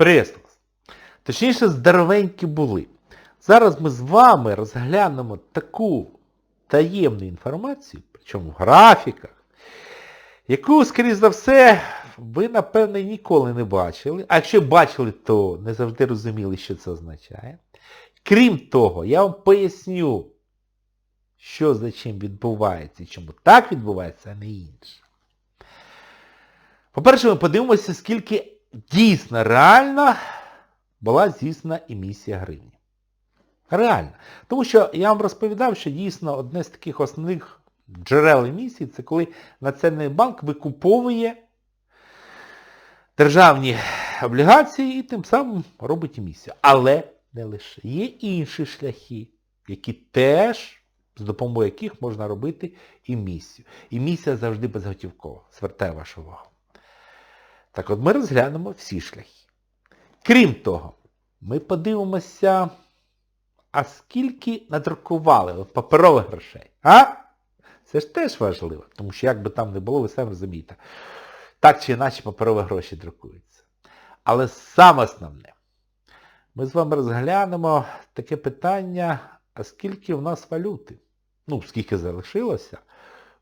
Преслекс. Точніше, здоровенькі були. Зараз ми з вами розглянемо таку таємну інформацію, причому в графіках, яку, скоріш за все, ви, напевне, ніколи не бачили. А якщо бачили, то не завжди розуміли, що це означає. Крім того, я вам поясню, що за чим відбувається і чому так відбувається, а не інше. По-перше, ми подивимося, скільки дійсно реально була здійснена емісія гривні. Реально. Тому що я вам розповідав, що дійсно одне з таких основних джерел емісії це коли Національний банк викуповує державні облігації і тим самим робить емісію. Але не лише. Є інші шляхи, які теж, з допомогою яких можна робити емісію. Емісія завжди безготівкова. Звертаю вашу увагу. Так от ми розглянемо всі шляхи. Крім того, ми подивимося, а скільки надрукували паперових грошей. А? Це ж теж важливо, тому що як би там не було, ви самі розумієте. Так чи інакше паперові гроші друкуються. Але саме основне, ми з вами розглянемо таке питання, а скільки в нас валюти? Ну, скільки залишилося?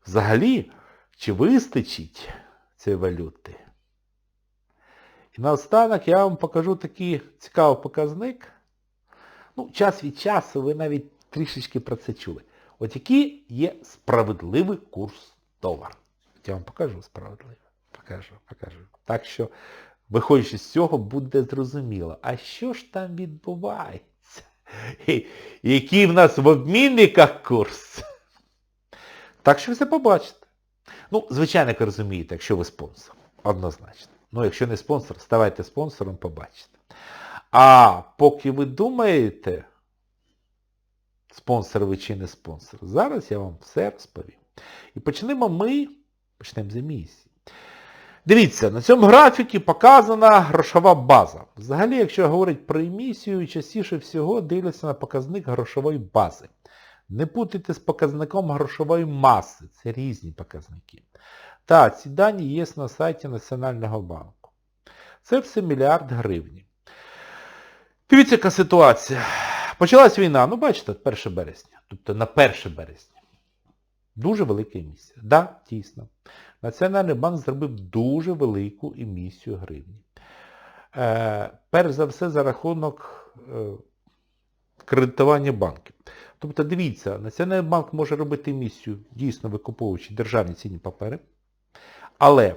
Взагалі, чи вистачить цієї валюти? Наостанок я вам покажу такий цікавий показник. Ну, час від часу ви навіть трішечки про це чули. От який є справедливий курс долара. Я вам покажу справедливий. Покажу, покажу. Так що, виходячи з цього, буде зрозуміло, а що ж там відбувається? І який в нас в обмінниках курс? Так що все побачите. Ну, звичайно, як розумієте, якщо ви спонсор. Однозначно. Ну, якщо не спонсор, ставайте спонсором, побачите. А поки ви думаєте, спонсор ви чи не спонсор, зараз я вам все розповім. І почнемо ми, почнемо з емісії. Дивіться, на цьому графікі показана грошова база. Взагалі, якщо говорить про емісію, частіше всього дивляться на показник грошової бази. Не путайте з показником грошової маси. Це різні показники. Так, ці дані є на сайті Національного банку. Це все мільярд гривень. Дивіться, яка ситуація. Почалась війна, ну бачите, 1 березня. Тобто на 1 березня. Дуже велика емісія. Так, да, дійсно. Національний банк зробив дуже велику емісію гривні. Е, перш за все за рахунок е, кредитування банків. Тобто, дивіться, Національний банк може робити емісію, дійсно викуповуючи державні цінні папери, але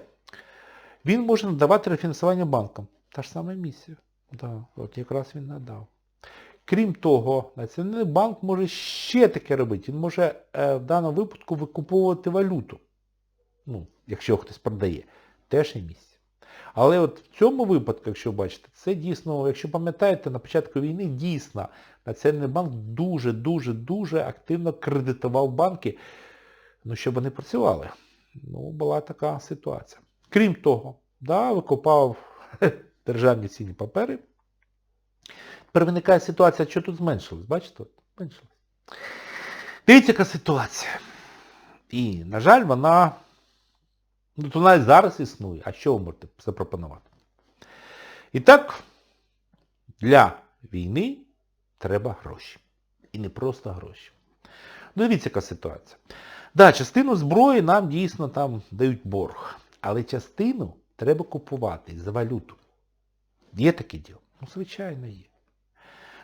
він може надавати рефінансування банкам. Та ж сама емісія. Да, от якраз він надав. Крім того, Національний банк може ще таке робити. Він може е, в даному випадку викуповувати валюту. Ну, якщо хтось продає. Теж емісія. Але от в цьому випадку, якщо бачите, це дійсно, якщо пам'ятаєте, на початку війни дійсно Національний банк дуже-дуже-дуже активно кредитував банки, ну, щоб вони працювали. Ну, була така ситуація. Крім того, да, викупав державні цінні папери. Тепер виникає ситуація, що тут зменшилось. Бачите? Зменшилось. Дивіться, яка ситуація. І, на жаль, вона ну, то навіть зараз існує. А що ви можете запропонувати? І так, для війни треба гроші. І не просто гроші. Ну, дивіться, яка ситуація. Да, частину зброї нам дійсно там дають борг. Але частину треба купувати за валюту. Є таке діло? Ну, звичайно, є.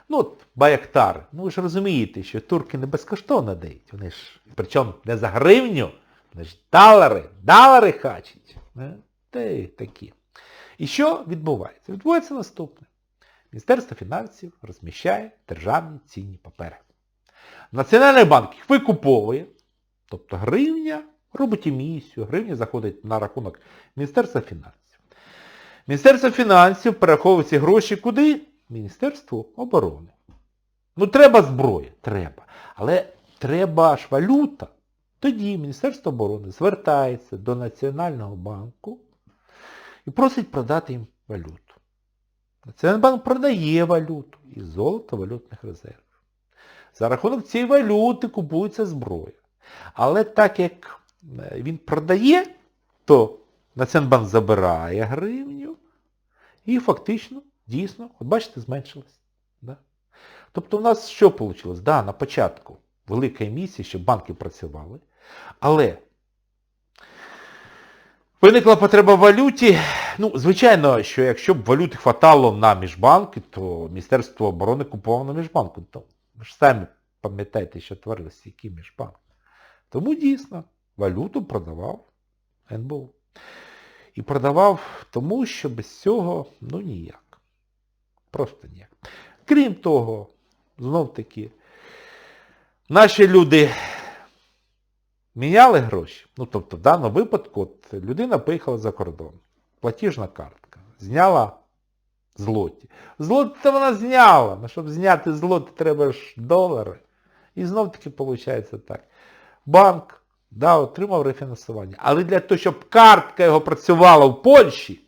Ну от Баяктар, ну ви ж розумієте, що турки не безкоштовно дають. Вони ж, причому не за гривню, вони ж долари, долари хачать. Та й такі. І що відбувається? Відбувається наступне. Міністерство фінансів розміщає державні цінні папери. Національний банк їх викуповує, тобто гривня робить емісію, гривня заходить на рахунок Міністерства фінансів. Міністерство фінансів перераховує ці гроші куди? Міністерству оборони. Ну треба зброя, треба. Але треба ж валюта. Тоді Міністерство оборони звертається до Національного банку і просить продати їм валюту. Національний банк продає валюту із золота валютних резервів. За рахунок цієї валюти купується зброя. Але так як він продає, то Національний банк забирає гривню і фактично Дійсно, от бачите, зменшилось. Да? Тобто в нас що вийшло? Да, на початку велика емісія, щоб банки працювали, але виникла потреба в валюті. Ну, звичайно, що якщо б валюти хватало на міжбанки, то Міністерство оборони купувало на міжбанку. То ви ж самі пам'ятаєте, що творилося, які міжбанки. Тому дійсно валюту продавав НБУ. І продавав тому, що без цього ну ніяк. Просто ніяк. Крім того, знов таки, наші люди міняли гроші. Ну, тобто, в даному випадку от, людина поїхала за кордон. Платіжна картка. Зняла злоті. Злоті вона зняла. Ну, щоб зняти злоти, треба ж долари. І знов таки виходить так. Банк да, отримав рефінансування. Але для того, щоб картка його працювала в Польщі,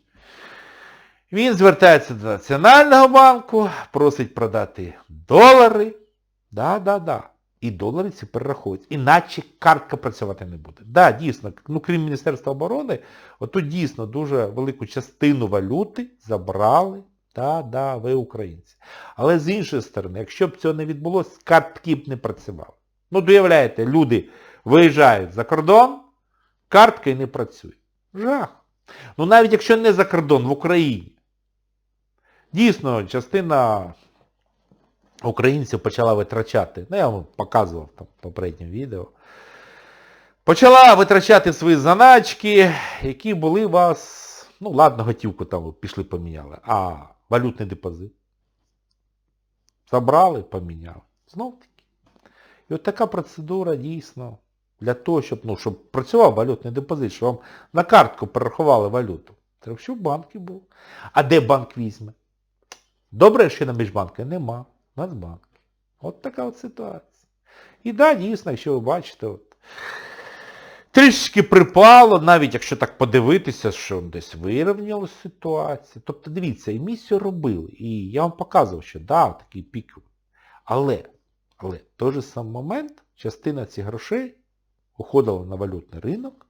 він звертається до Національного банку, просить продати долари. Да, да, да. І долари ці перераховують. Іначе картка працювати не буде. Да, дійсно, ну крім Міністерства оборони, отут дійсно дуже велику частину валюти забрали, да, да, ви українці. Але з іншої сторони, якщо б цього не відбулося, картки б не працювали. Ну, доявляєте, люди виїжджають за кордон, картка і не працює. Жах. Ну навіть якщо не за кордон, в Україні. Дійсно, частина українців почала витрачати, ну я вам показував там в попередньому відео, почала витрачати свої заначки, які були у вас, ну ладно, готівку там пішли поміняли, а валютний депозит. Забрали, поміняли. Знов таки. І от така процедура дійсно для того, щоб, ну, щоб працював валютний депозит, щоб вам на картку перерахували валюту. Треба, щоб банки був. А де банк візьме? Добре, що на міжбанки нема. Нацбанк. От така от ситуація. І да, дійсно, якщо ви бачите, от, трішечки припало, навіть якщо так подивитися, що десь вирівнялася ситуація. Тобто, дивіться, емісію робили. І я вам показував, що да, такий пік. Але, але в той же самий момент частина цих грошей уходила на валютний ринок.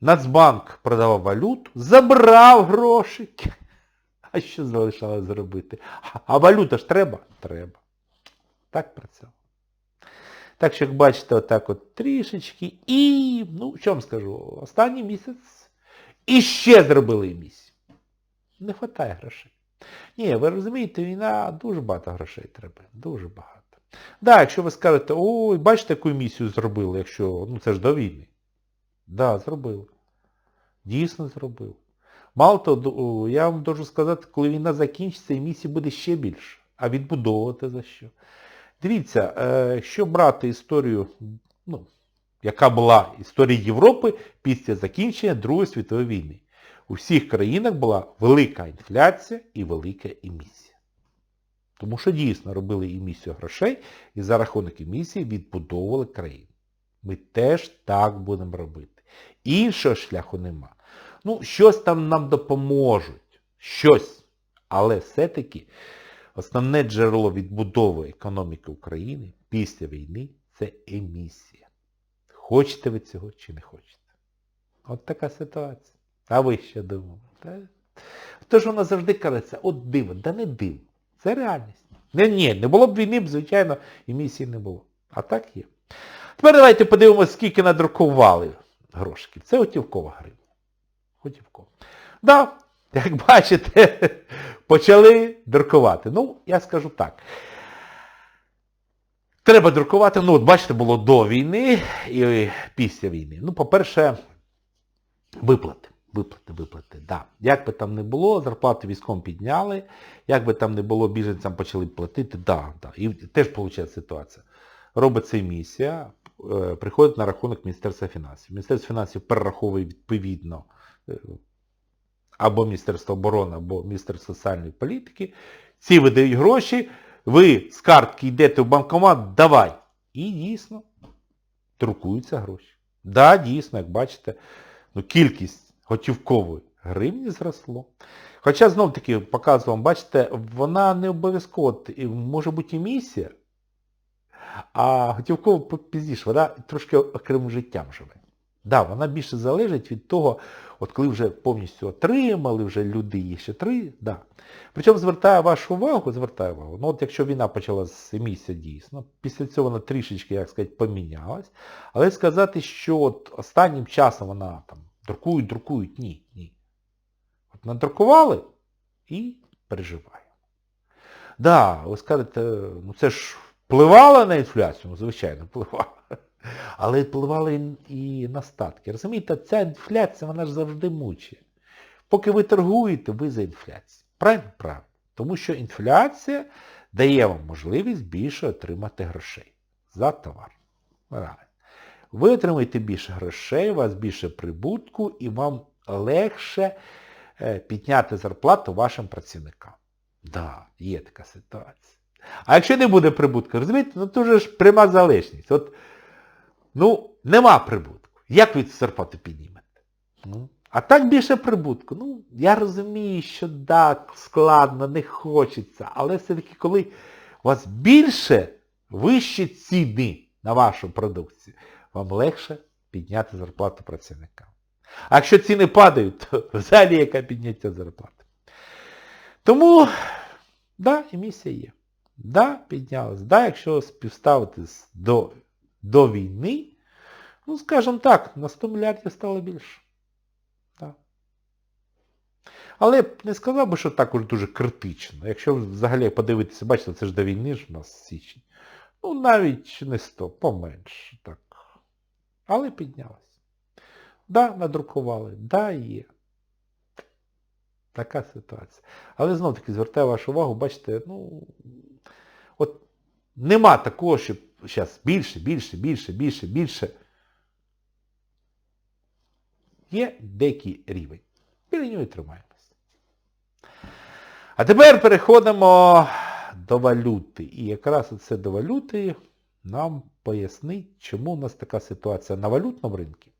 Нацбанк продавав валюту, забрав грошики. А що залишалось зробити? А валюта ж треба? Треба. Так працювало. Так що, як бачите, отак от трішечки. І, ну, що вам скажу, останній місяць іще зробили емісію. Не вистачає грошей. Ні, ви розумієте, війна дуже багато грошей треба. Дуже багато. Да, якщо ви скажете, ой, бачите, яку емісію зробили, якщо, ну це ж до війни. Да, зробили. Дійсно зробили. Мало того, я вам можу сказати, коли війна закінчиться, емісії буде ще більше. А відбудовувати за що? Дивіться, якщо брати історію, ну, яка була історія Європи після закінчення Другої світової війни. У всіх країнах була велика інфляція і велика емісія. Тому що дійсно робили емісію грошей і за рахунок емісії відбудовували країну. Ми теж так будемо робити. Іншого шляху нема. Ну, щось там нам допоможуть. Щось. Але все-таки основне джерело відбудови економіки України після війни це емісія. Хочете ви цього чи не хочете? От така ситуація. А ви ще думали? Тож вона завжди кажеться, от диво, да не диво. Це реальність. Не, ні, не було б війни, б, звичайно, емісії не було. А так є. Тепер давайте подивимося, скільки надрукували грошиків. Це готівкова гривня. Готівкова. Да, як бачите, почали друкувати. Ну, я скажу так. Треба друкувати, ну от бачите, було до війни і після війни. Ну, по-перше, виплати. Виплати, виплати, да. Як би там не було, зарплати військовим підняли, як би там не було, біженцям почали платити, да, да. І теж виходить ситуація. Робиться емісія, е, приходить на рахунок Міністерства фінансів. Міністерство фінансів перераховує відповідно е, або Міністерство оборони, або Міністерство соціальної політики. Ці видають гроші, ви з картки йдете в банкомат, давай. І дійсно друкуються гроші. Да, дійсно, як бачите, ну, кількість готівкової гривні зросло. Хоча, знов таки, показую вам, бачите, вона не обов'язково, може бути емісія, а готівково пізніше, вона трошки окремим життям живе. Да, вона більше залежить від того, От коли вже повністю отримали, вже люди є ще три, да. Причому звертаю вашу увагу, звертаю увагу, ну от якщо війна почала з місяця дійсно, після цього вона трішечки, як сказати, помінялась, але сказати, що от останнім часом вона там друкують, друкують, ні, ні. От надрукували і переживаємо. Да, ви скажете, ну це ж впливало на інфляцію, ну звичайно, впливало. Але впливало і, на статки. Розумієте, ця інфляція, вона ж завжди мучає. Поки ви торгуєте, ви за інфляцію. Правильно? Правильно. Тому що інфляція дає вам можливість більше отримати грошей за товар. Правильно. Ви отримаєте більше грошей, у вас більше прибутку і вам легше е, підняти зарплату вашим працівникам. Так, да, є така ситуація. А якщо не буде прибутку, розумієте, ну то ж пряма залежність. От, ну, нема прибутку. Як ви цю зарплату піднімете? Ну, а так більше прибутку. Ну, я розумію, що так, складно, не хочеться, але все-таки коли у вас більше, вищі ціни на вашу продукцію, вам легше підняти зарплату працівникам. А якщо ціни падають, то взагалі яке підняття зарплати. Тому, да, емісія є. Да, піднялась. Да, якщо співставити до, до війни, ну, скажімо так, на 100 мільярдів стало більше. Да. Але не сказав би, що так уж дуже критично. Якщо взагалі подивитися, бачите, це ж до війни ж у нас січень. Ну, навіть не 100, поменше. так. Але піднялась. Да, надрукували, да, є. Така ситуація. Але знов таки звертаю вашу увагу, бачите, ну, от нема такого, щоб зараз більше, більше, більше, більше, більше. Є деякий рівень. Біля нього і тримаємось. А тепер переходимо до валюти. І якраз оце до валюти нам пояснить, чому у нас така ситуація на валютному ринку.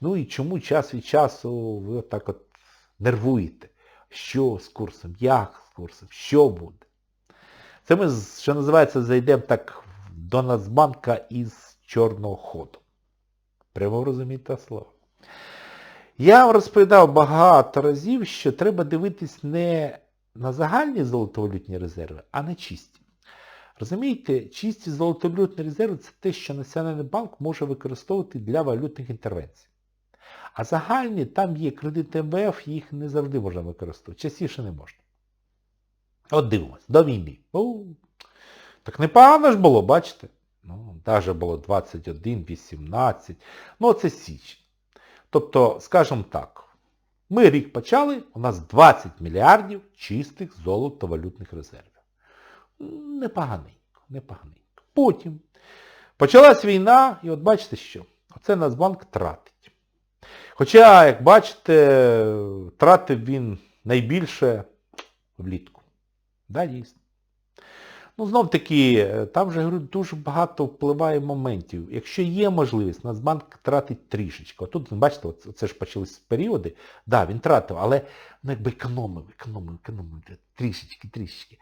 Ну і чому час від часу ви отак от нервуєте. Що з курсом, як з курсом, що буде. Це ми, що називається, зайдемо так до Нацбанка із чорного ходу. Прямо розумієте слово. Я вам розповідав багато разів, що треба дивитись не на загальні золотовалютні резерви, а на чисті. Розумієте, чисті золотовалютні резерви це те, що Національний банк може використовувати для валютних інтервенцій. А загальні, там є кредити МВФ, їх не завжди можна використовувати. Частіше не можна. От дивимось, до війни. О, так непогано ж було, бачите? Ну, Навіть було 21, 18. Ну, це січень. Тобто, скажімо так, ми рік почали, у нас 20 мільярдів чистих золотовалютних резервів. Непоганенько, непоганенько. Потім почалась війна, і от бачите що? Оце Нацбанк тратить. Хоча, як бачите, тратив він найбільше влітку. Да. Ну, знов таки, там вже говорю, дуже багато впливає моментів. Якщо є можливість, Нацбанк тратить трішечки. Тут, бачите, це ж почались періоди. Так, да, він тратив, але ну, якби економив, економив, економив. Трішечки, трішечки.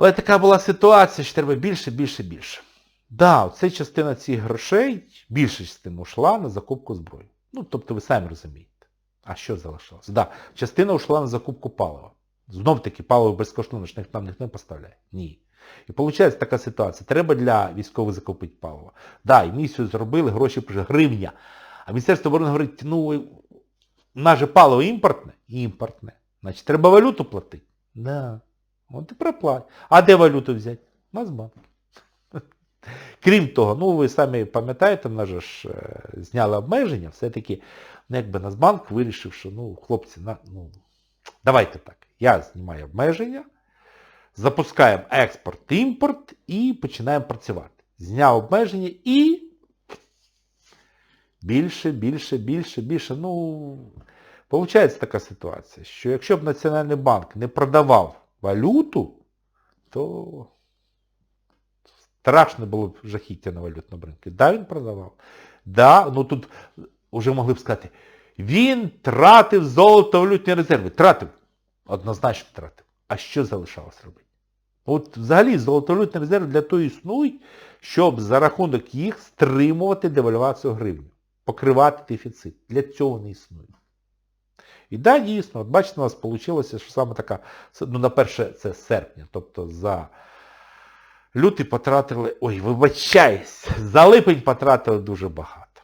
Але така була ситуація, що треба більше, більше, більше. Да, це частина цих грошей, більша частина йшла на закупку зброї. Ну, тобто ви самі розумієте. А що залишилося? Да, частина йшла на закупку палива. Знов таки паливо безкоштовно ж нам ніхто не поставляє. Ні. І виходить така ситуація. Треба для військових закупити паливо. Да, і місію зробили, гроші вже гривня. А Міністерство оборони говорить, ну, у нас же паливо імпортне? Імпортне. Значить, треба валюту платити. Да. От і проплать. А де валюту взяти? Нацбанк. Крім того, ну ви самі пам'ятаєте, в нас же ж е, зняли обмеження, все-таки, ну якби Нацбанк вирішив, що ну, хлопці, на, ну, давайте так, я знімаю обмеження, запускаємо експорт-імпорт і починаємо працювати. Зняв обмеження і більше, більше, більше, більше. Ну, виходить така ситуація, що якщо б Національний банк не продавав валюту, то страшне було б жахіття на валютному ринку. Да, він продавав. Да, ну тут вже могли б сказати, він тратив золото валютні резерви. Тратив. Однозначно тратив. А що залишалось робити? От взагалі золотовалютні резерви для того існують, щоб за рахунок їх стримувати девальвацію гривні. покривати дефіцит. Для цього не існує. І да, дійсно, от бачите, у нас вийшло, що саме така, ну, на перше, це серпня, тобто за лютий потратили, ой, вибачаюсь, за липень потратили дуже багато.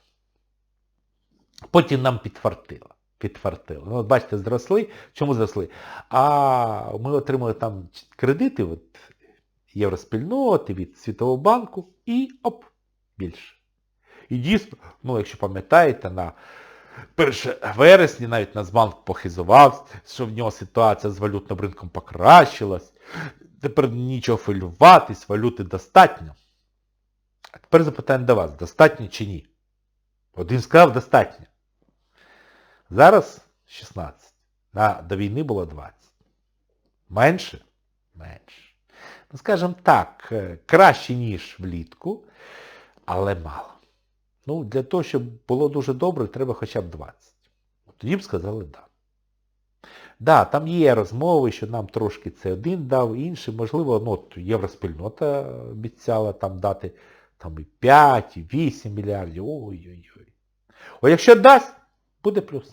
Потім нам підфартило. Підфартило. Ну, от бачите, зросли. Чому зросли? А ми отримали там кредити від Євроспільноти, від Світового банку і оп, більше. І дійсно, ну якщо пам'ятаєте, на 1 вересня навіть Нацбанк похизувався, що в нього ситуація з валютним ринком покращилась. Тепер нічого хвилюватись, валюти достатньо. А тепер запитання до вас, достатньо чи ні? Один сказав, достатньо. Зараз 16. На, до війни було 20. Менше? Менше. Ну, скажімо так, е, краще, ніж влітку, але мало. Ну, для того, щоб було дуже добре, треба хоча б 20. Тоді б сказали да. Да, там є розмови, що нам трошки це один дав, інший, можливо, ну, от євроспільнота обіцяла там дати там і 5, і 8 мільярдів. Ой-ой-ой. О, якщо дасть, буде плюс.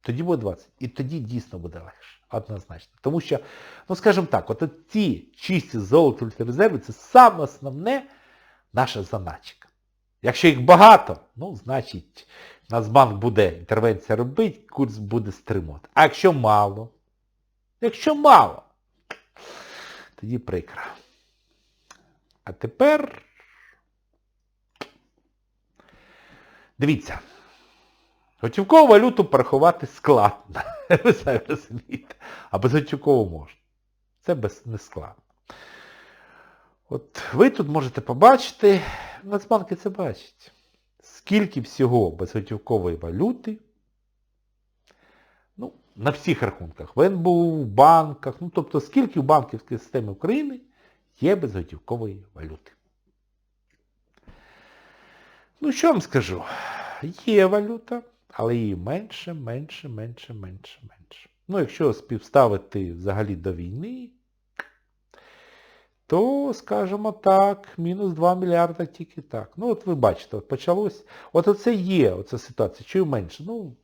Тоді буде 20. І тоді дійсно буде легше. Однозначно. Тому що, ну скажімо так, от ці чисті золоті резерви це саме основне наша заначка. Якщо їх багато, ну, значить, Нацбанк буде інтервенція робити, курс буде стримувати. А якщо мало, якщо мало, тоді прикро. А тепер... Дивіться. Готівкову валюту порахувати складно. Ви самі розумієте. А безготівкову можна. Це без, не складно. От ви тут можете побачити, Нацбанки це бачать, скільки всього безготівкової валюти, ну, на всіх рахунках, в НБУ, в банках, ну тобто скільки в банківській системі України є безготівкової валюти. Ну що вам скажу? Є валюта, але її менше, менше, менше, менше, менше. Ну, якщо співставити взагалі до війни, то, скажімо так, мінус 2 мільярда тільки так. Ну от ви бачите, от почалось. От оце є, оця ситуація. Чую менше? Ну,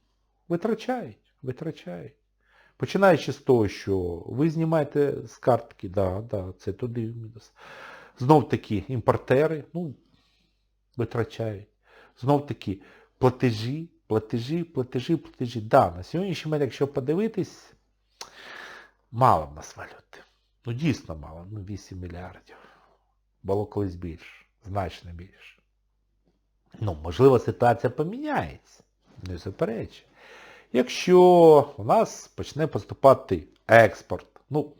витрачають, витрачають. Починаючи з того, що ви знімаєте з картки, да, да, це туди в мінус. Знов таки імпортери, ну, витрачають. Знов таки платежі, платежі, платежі, платежі. Да, на сьогоднішній момент, якщо подивитись, мало в нас валюти. Ну дійсно мало, ну 8 мільярдів. Було колись більше, значно більше. Ну, можливо, ситуація поміняється, не заперечую. Якщо у нас почне поступати експорт, ну,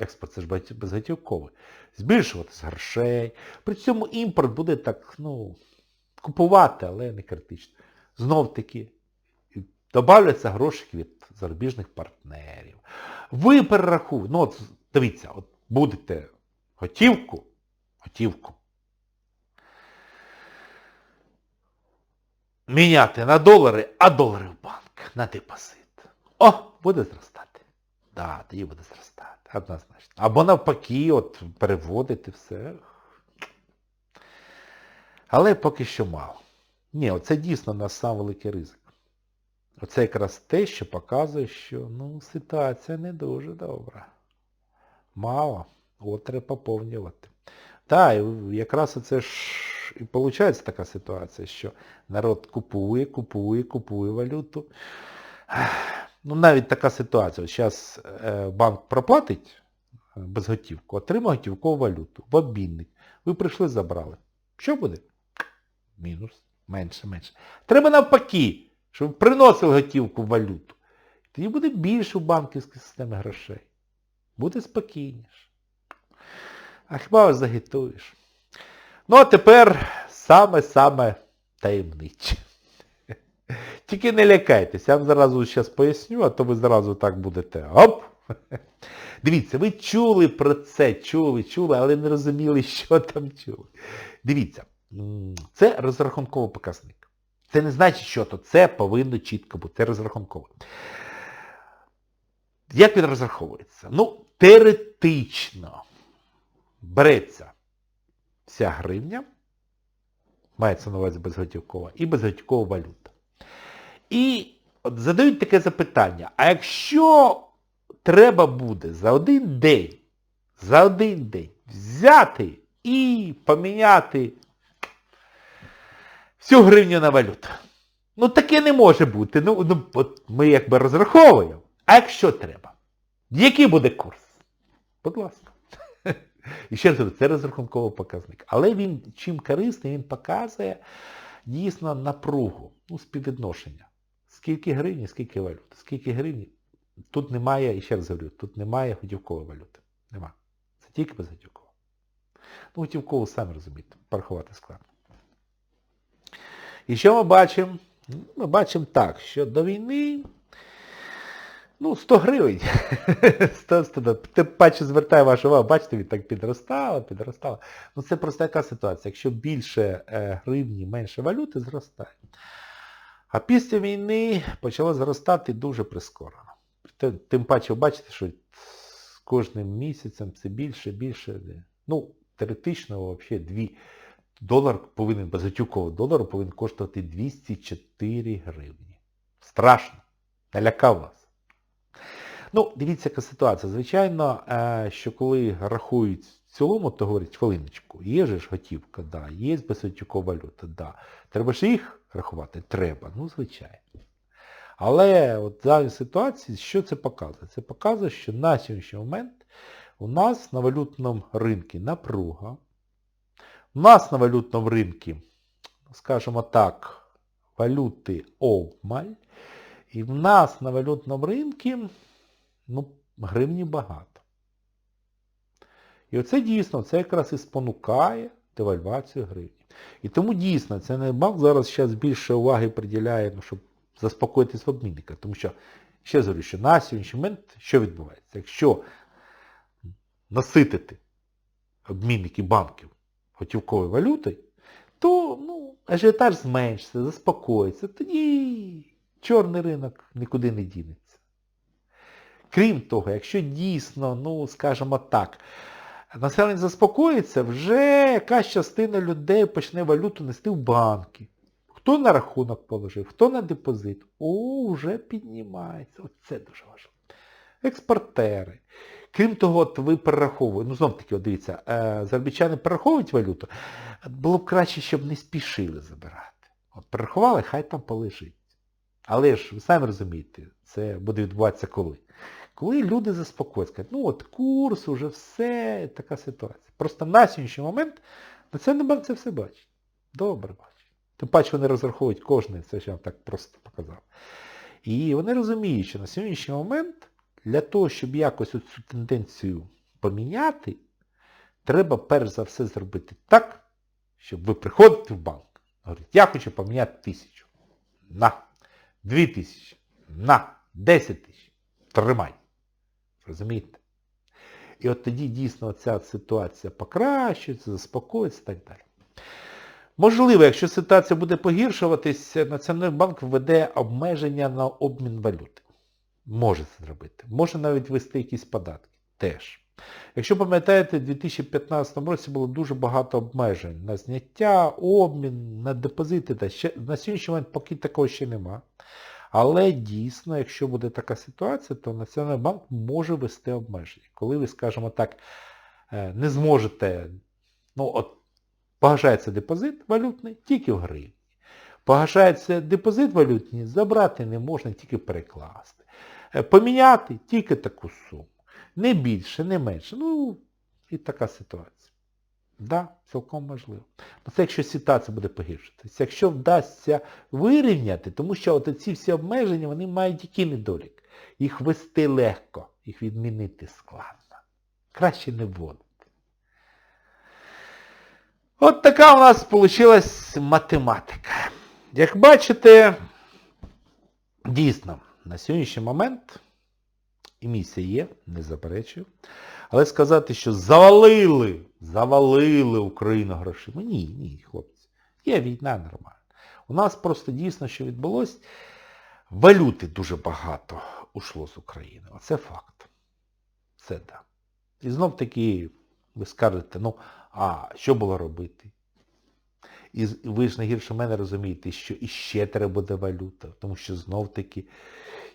експорт це ж безготівковий, збільшуватися грошей, при цьому імпорт буде так, ну, купувати, але не критично. Знов таки, додавляться гроші від зарубіжних партнерів. Ви перерахуєте, ну от Дивіться, от будете готівку, готівку міняти на долари, а долари в банк на депозит. О, буде зростати. Да, тоді буде зростати. Однозначно. Або навпаки, от переводити все. Але поки що мало. Ні, оце дійсно наш сам великий ризик. Оце якраз те, що показує, що ну, ситуація не дуже добра. Мало. От треба поповнювати. Так, якраз це ж і виходить така ситуація, що народ купує, купує, купує валюту. Ну навіть така ситуація. Зараз е, банк проплатить е, безготівку, отримає готівкову валюту в обмінник. Ви прийшли, забрали. Що буде? Мінус. Менше, менше. Треба навпаки, щоб приносили готівку валюту. Тоді буде більше в банківській системі грошей. Буде спокійніше. А хіба загітуєш? Ну, а тепер саме-саме таємниче. Тільки не лякайтесь, я вам зразу зараз поясню, а то ви зразу так будете. Оп! Дивіться, ви чули про це, чули, чули, але не розуміли, що там чули. Дивіться, це розрахунковий показник. Це не значить, що то це повинно чітко бути. Це розрахунково. Як він розраховується? Ну, теоретично береться вся гривня, мається на увазі безготівкова, і безготівкова валюта. І от задають таке запитання, а якщо треба буде за один день, за один день взяти і поміняти всю гривню на валюту. Ну таке не може бути. Ну, ну от ми якби розраховуємо. А якщо треба? Який буде курс? Будь ласка. І ще раз це розрахунковий показник. Але він чим корисний, він показує дійсно напругу, ну, співвідношення. Скільки гривні, скільки валют. Скільки гривні. Тут немає, і ще раз говорю, тут немає готівкової валюти. Нема. Це тільки безготівкова. Ну, готівкову, самі розумієте, порахувати складно. І що ми бачимо? Ми бачимо так, що до війни ну, 100 гривень. 100, 100, Тим паче звертаю вашу увагу, бачите, він так підростало, підростало. Ну це просто яка ситуація. Якщо більше е, гривні, менше валюти, зростає. А після війни почало зростати дуже прискорено. Тим, паче, ви бачите, що з кожним місяцем це більше, більше. Ну, теоретично взагалі дві. Долар повинен, безготівковий долар повинен коштувати 204 гривні. Страшно. Налякав вас. Ну, дивіться, яка ситуація. Звичайно, е, що коли рахують в цілому, то говорять, хвилиночку, є же ж готівка, да, є безготівкова валюта, да. Треба ж їх рахувати? Треба, ну звичайно. Але от в даній ситуації, що це показує? Це показує, що на сьогоднішній момент у нас на валютному ринку напруга. У нас на валютному ринку, скажімо так, валюти обмаль. І в нас на валютному ринку ну, гривні багато. І оце дійсно, це якраз і спонукає девальвацію гривні. І тому дійсно, це не банк зараз зараз більше уваги приділяє, ну, щоб заспокоїтись в обмінника. Тому що, ще говорю, що на сьогоднішній момент що відбувається? Якщо наситити обмінники банків готівковою валютою, то ну, ажіотаж зменшиться, заспокоїться, тоді чорний ринок нікуди не дінеться. Крім того, якщо дійсно, ну, скажімо так, населення заспокоїться, вже якась частина людей почне валюту нести в банки. Хто на рахунок положив, хто на депозит, о, вже піднімається. Оце дуже важливо. Експортери. Крім того, от ви перераховуєте, ну знов таки, от дивіться, е, заробітчани перераховують валюту, було б краще, щоб не спішили забирати. От перерахували, хай там полежить. Але ж, ви самі розумієте, це буде відбуватися коли? Коли люди заспокояться, кажуть, ну от курс, уже все, така ситуація. Просто на сьогоднішній момент Національний банк це все бачить. Добре бачить. Тим паче вони розраховують кожне, це я вам так просто показав. І вони розуміють, що на сьогоднішній момент для того, щоб якось цю тенденцію поміняти, треба перш за все зробити так, щоб ви приходите в банк, говорите, я хочу поміняти тисячу. На. Дві тисячі. На. Десять тисяч. Тримай. Розумієте? І от тоді дійсно ця ситуація покращується, заспокоїться і так далі. Можливо, якщо ситуація буде погіршуватись, Національний банк введе обмеження на обмін валюти. Може це зробити. Може навіть ввести якісь податки. Теж. Якщо пам'ятаєте, у 2015 році було дуже багато обмежень на зняття, обмін, на депозити. На сьогоднішній момент поки такого ще нема. Але дійсно, якщо буде така ситуація, то Національний банк може ввести обмеження. Коли ви, скажімо так, не зможете, ну от, погашається депозит валютний тільки в гривні. Погашається депозит валютний, забрати не можна, тільки перекласти. Поміняти тільки таку суму. Не більше, не менше. Ну, і така ситуація. Да, цілком можливо. Ну, це якщо ситуація буде погіршитися. Якщо вдасться вирівняти, тому що от ці всі обмеження, вони мають який недолік. Їх вести легко, їх відмінити складно. Краще не вводити. От така у нас вийшла математика. Як бачите, дійсно, на сьогоднішній момент і місія є, не заперечую. Але сказати, що завалили, завалили Україну грошима. Ні, ні, хлопці. Є війна нормальна. У нас просто дійсно, що відбулось, валюти дуже багато ушло з України. Оце факт. Це так. Да. І знов таки ви скажете, ну, а що було робити? І ви ж не гірше мене розумієте, що іще треба буде валюта, тому що знов-таки,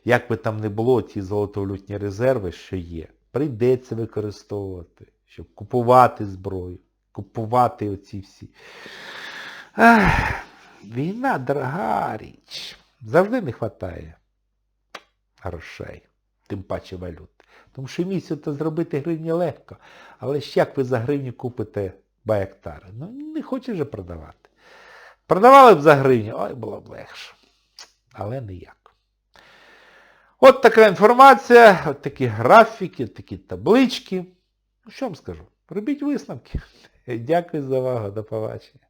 як би там не було, ті золотовалютні резерви, що є, прийдеться використовувати, щоб купувати зброю, купувати оці всі. Ах, війна дорога річ. Завжди не вистачає грошей, тим паче валют. Тому що місяць то зробити гривні легко. Але ж як ви за гривню купите байактари? Ну не хочеш же продавати. Продавали б за гривню, ой, було б легше. Але ніяк. От така інформація, от такі графіки, такі таблички. Ну що вам скажу? Робіть висновки. Дякую за увагу, до побачення.